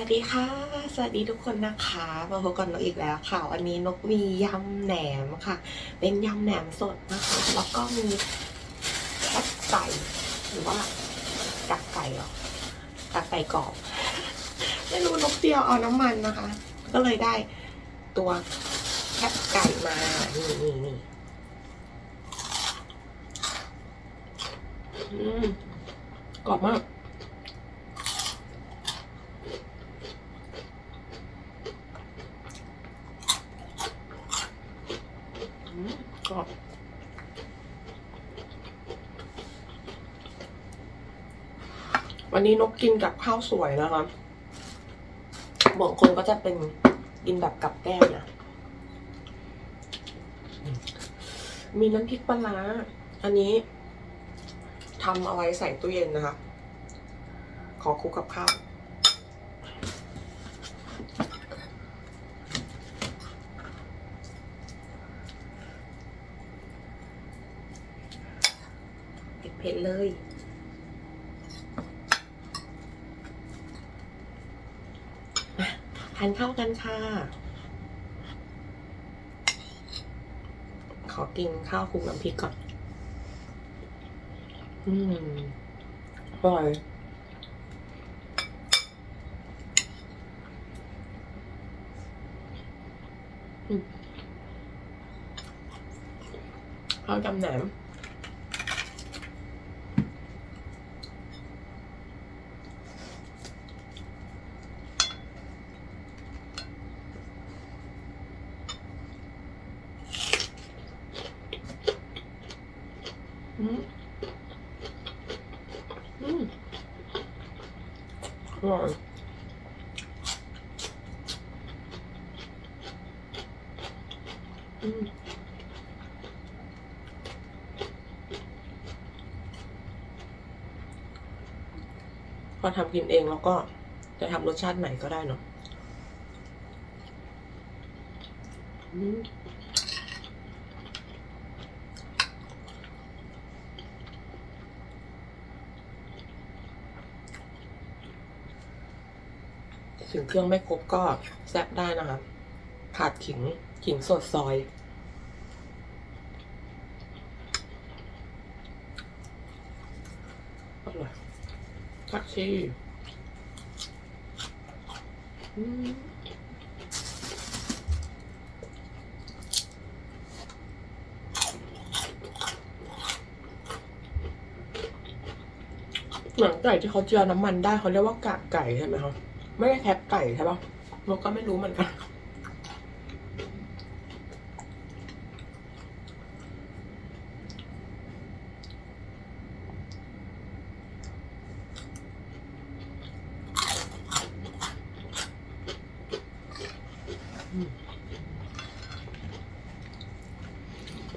วัสดีค่ะ สวัสดีทุกคนนะคะ มาพบกับนกอีกแล้วค่ะ วันนี้นกมียำแหนมค่ะ เป็นยำแหนมสดนะคะ แล้วก็มีแคบไก่หรือว่ากักไก่เหรอกักไก่กรอบ ไม่รู้นกเดียวเอาน้ำมันนะคะ ก็เลยได้ตัวแคบไก่มา นี่นี่นี่อืมกรอบมาก อืมกร อบ วันนี้นกกินกับข้าวสวยนะคะบางคนก็จะเป็นกินแบบกับแก้มนะ มีน้ำพริกปลาร้าอันนี้ทำเอาไว้ใส่ตู้เย็นนะคะ ขอคุกกับข้าว ผ็ดเลย ทานข้าวกันค่ะ ขอกินข้าวคลุกน้ำพริกก่อน อืมอร่อยอืมข้าวจำแหนม อืมอืมอ ร่อยอืมพอทำกินเองแล้วก็จะทำรสชาติไหนก็ได้เนาะ ถึงเครื่องไม่ครบก็แซบได้นะคะขาดขิงขิงสดซอย อร่อยผักชีหนังไก่ที่เขาเจียวน้ำมันได้เขาเรียกว่ากากไก่ใช่ไหมคะ ไม่ได้แคปไก่ใช่ปะนกก็ไม่รู้เหมือนกัน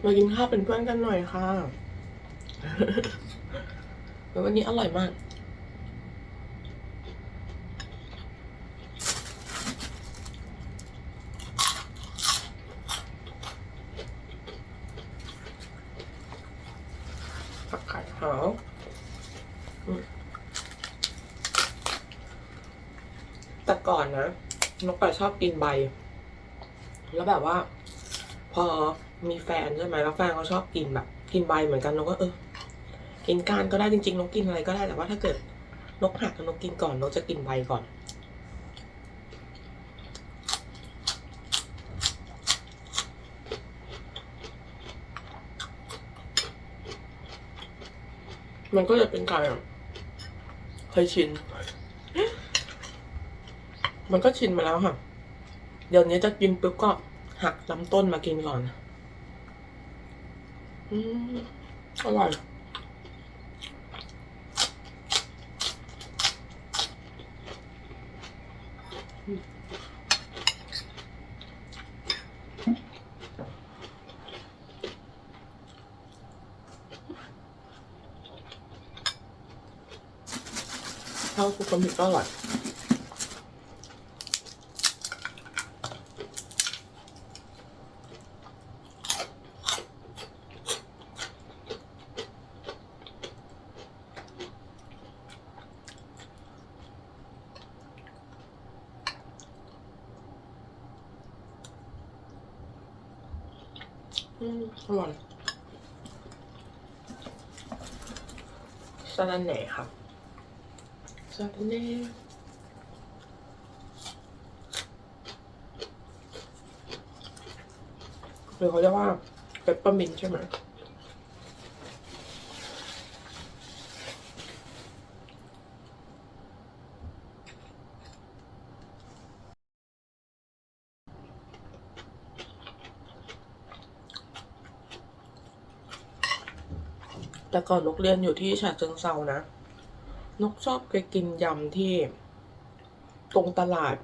มากินข้าวเป็นเพื่อนกันหน่อยค่ะวันนี้อร่อยมาก ผักขาดขาวอืมแต่ ก่อนนะนกไปชอบกินใบ แล้วแบบว่า พอมีแฟนใช่ไหมแล้วแฟนเขาชอบกินแบบ กินใบเหมือนกันนกก็เออ กินก้านก็ได้จริงๆนกกินอะไรก็ได้แต่ว่าถ้าเกิดนกหักนกกินก่อนนกจะกินใบก่อน มันก็จะเป็นการเคยชิน มันก็ชินมาแล้วค่ะ เดี๋ยวนี้จะกินปุ๊บก็หักลำต้นมากินก่อน อืมอร่อยข้าวคลุกน้ำพริกก็อร่อย อืมอร่อยสลันแหน่ครับสลันแหน่หรือเขาเรียกว่าเปปเปอร์มินต์ใช่ไหม แต่ก่อนนกเรียนอยู่ที่ฉะเชิงเซานะ นกชอบไปกินยำที่ตรงตลาด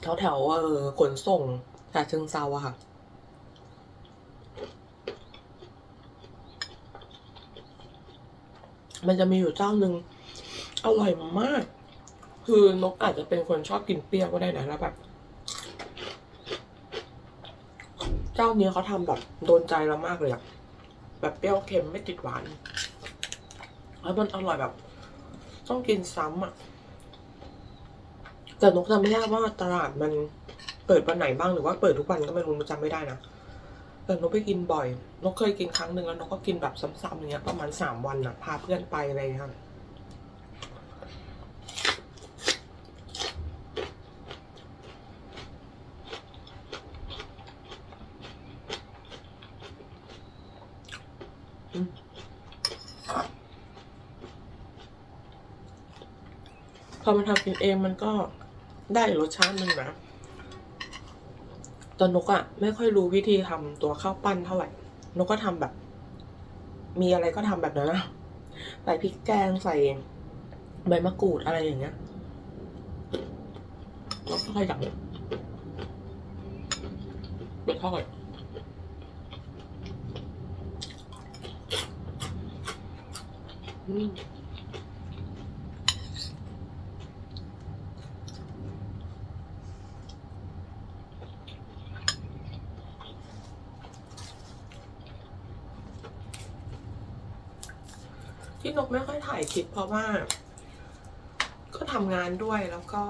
แถวแถวเออขนส่งฉะเชิงเซาอะค่ะ มันจะมีอยู่เจ้าหนึ่งอร่อยมาก คือนกอาจจะเป็นคนชอบกินเปรี้ยวก็ได้นะแล้วแบบ เจ้านี้เขาทำแบบโดนใจเรามากเลยอะ แบบเปรี้ยวเค็มไม่ติดหวาน แล้วมันอร่อยแบบ ต้องกินซ้ำอะแต่นกจำไม่ได้ว่าตลาดมันเปิดวันไหนบ้างหรือว่าเปิดทุกวันก็ไม่รู้นกจำไม่ได้นะแต่นกไปกินบ่อยนกเคยกินครั้งหนึ่งแล้วนกก็กินแบบซ้ำๆอย่างเงี้ยประมาณสามวันอะพาเพื่อนไปอะไรอย่างเงี้ย พอมันทำกินเองมันก็ได้รสชาติหนึ่งนะตอนนกอะไม่ค่อยรู้วิธีทำตัวข้าวปั้นเท่าไหร่ นกก็ทำแบบ มีอะไรก็ทำแบบนั้นนะใส่พริกแกงใส่ใบมะกรูดอะไรอย่างเงี้ยแล้วก็ขยำไปทอดอืม นกไม่ค่อยถ่ายคลิปเพราะว่า ก็ทำงานด้วยแล้วก็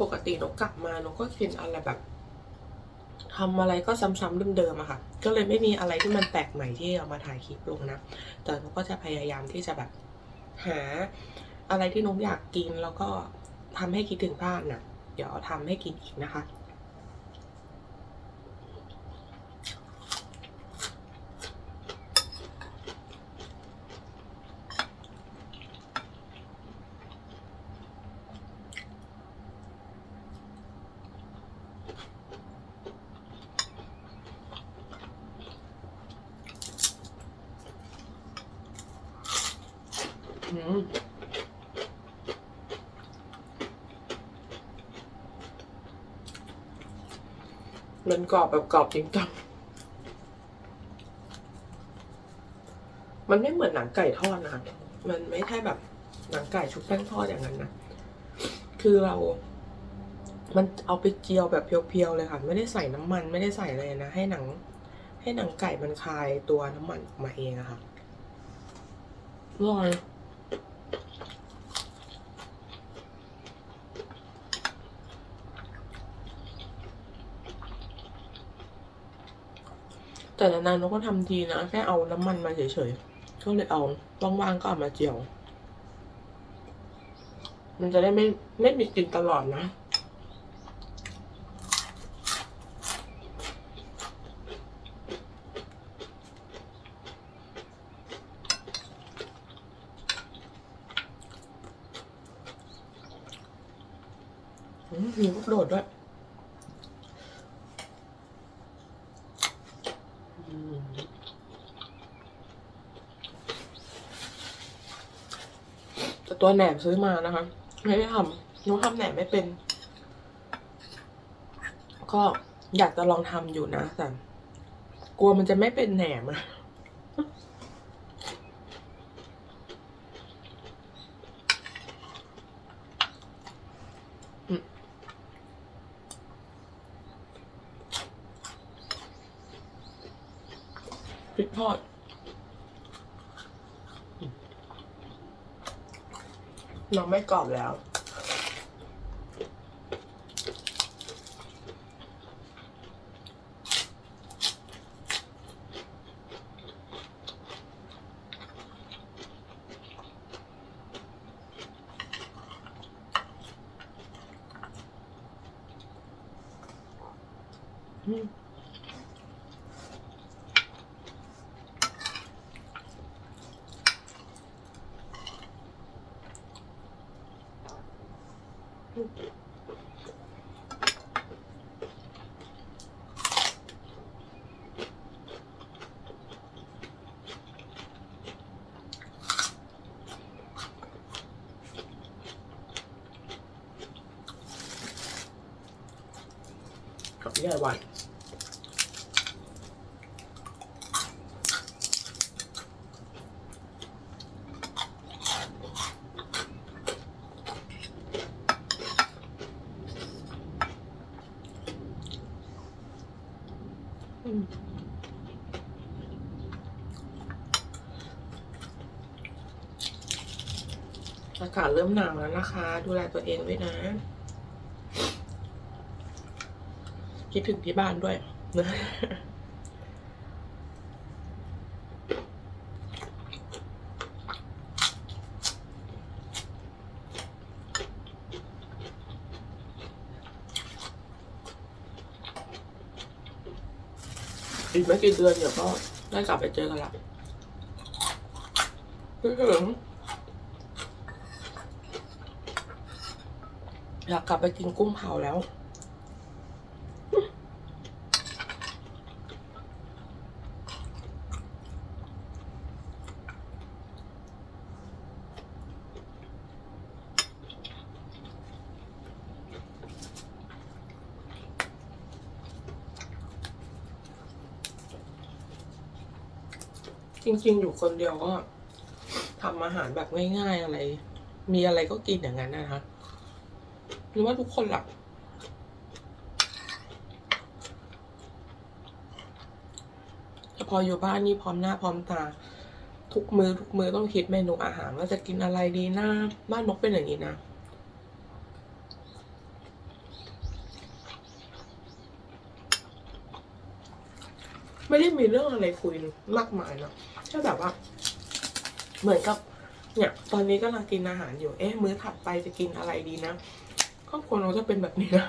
ปกตินกกลับมานกก็กินอะไรแบบทำอะไรก็ซ้ำๆเดิมๆอะค่ะ ก็เลยไม่มีอะไรที่มันแปลกใหม่ที่เอามาถ่ายคลิปลงนะ แต่นกก็จะพยายามที่จะแบบหาอะไรที่นกอยากกินแล้วก็ทำให้คิดถึงบ้านน่ะเดี๋ยวทำให้กินอีกนะคะ อืมมันกรอบแบบกรอบจริงจังมันไม่เหมือนหนังไก่ทอดนะ มันไม่ใช่แบบหนังไก่ชุบแป้งทอดอย่างนั้นนะ คือเรา มันเอาไปเจียวแบบเพียวๆเลยค่ะ ไม่ได้ใส่น้ำมัน ไม่ได้ใส่อะไรนะ ให้หนัง ให้หนังไก่มันคายตัวน้ำมันออกมาเองอะค่ะอร่อย แต่นานๆนกก็ทำทีนะ แค่เอาน้ำมันมาเฉยๆ ก็เลยเอาว่างๆก็เอามาเจียว มันจะได้ไม่ไม่มีกลิ่นตลอดนะอืมมีลูกโดดด้วย แต่ตัวแหนมซื้อมานะคะ ไม่ได้ทำน้องทำแหนมไม่เป็น ก็อยากจะลองทำอยู่นะแต่กลัวมันจะไม่เป็นแหนมอะอืมพริกทอด เราไม่กรอบแล้ว อืม กับยาากาศเริ่มหนาวแล้วนะคะ ดูแลตัวเองด้วยนะ คิดถึงที่บ้านด้วยอีกไม่กี่เดือนเดี๋ยวก็ได้กลับไปเจอกันละคิดถึง อยากกลับไปกินกุ้งเผาแล้ว จริงๆ อยู่คนเดียวก็ทำอาหารแบบง่ายๆอะไร มีอะไรก็กินอย่างนั้นนะคะ หรือว่าทุกคนหลับแต่พออยู่บ้านนี่พร้อมหน้าพร้อมตา ทุกมือทุกมือต้องคิดเมนูอาหารว่าจะกินอะไรดีนะบ้านนกเป็นอย่างนี้นะไม่ได้มีเรื่องอะไรคุยมากมายเนะแค่แบบว่า เหมือนกับ เนี่ย ตอนนี้กำลังกินอาหารอยู่ เอ๊ะ มื้อถัดไปจะกินอะไรดีนะ ครอบครัวเราจะเป็นแบบนี้นะ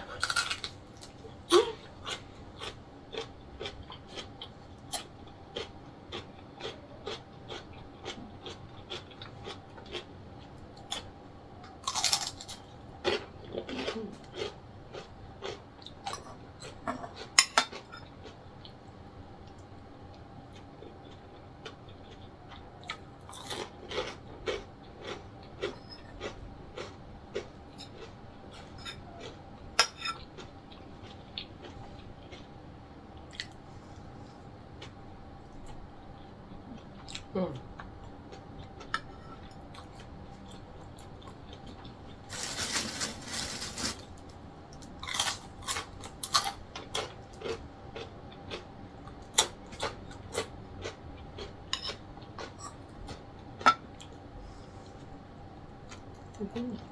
อืม อื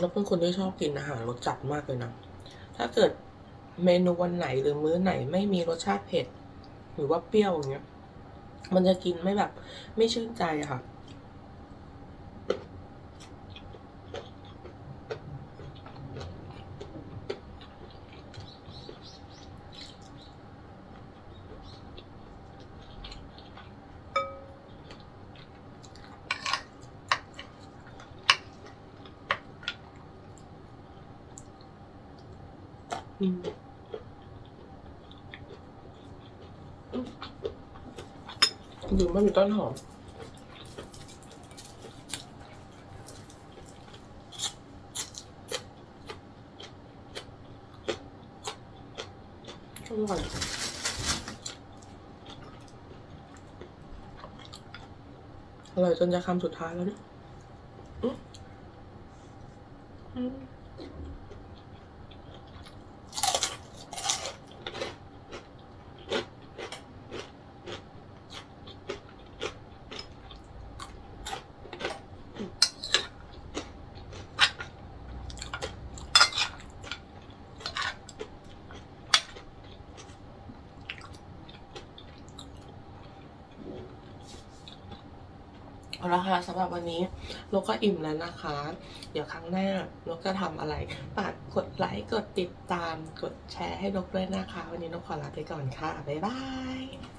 แล้วเป็นคนที่ชอบกินอาหารรสจัดมากเลยนะ ถ้าเกิดเมนูวันไหนหรือมื้อไหนไม่มีรสชาติเผ็ด หรือว่าเปรี้ยวอย่างเงี้ย มันจะกินไม่แบบ ไม่ชื่นใจอะค่ะ มันมีต้นหอมอร่อยอร่อยจนจะคำสุดท้ายแล้วเนี่ย อืมอืมเอาละค่ะสำหรับวันนี้นกก็อิ่มแล้วนะคะ เดี๋ยวครั้งหน้านกจะทำอะไรฝากกดไลค์กดติดตามกดแชร์ให้นกด้วยนะคะ วันนี้นกขอลาไปก่อนค่ะ บ๊ายบาย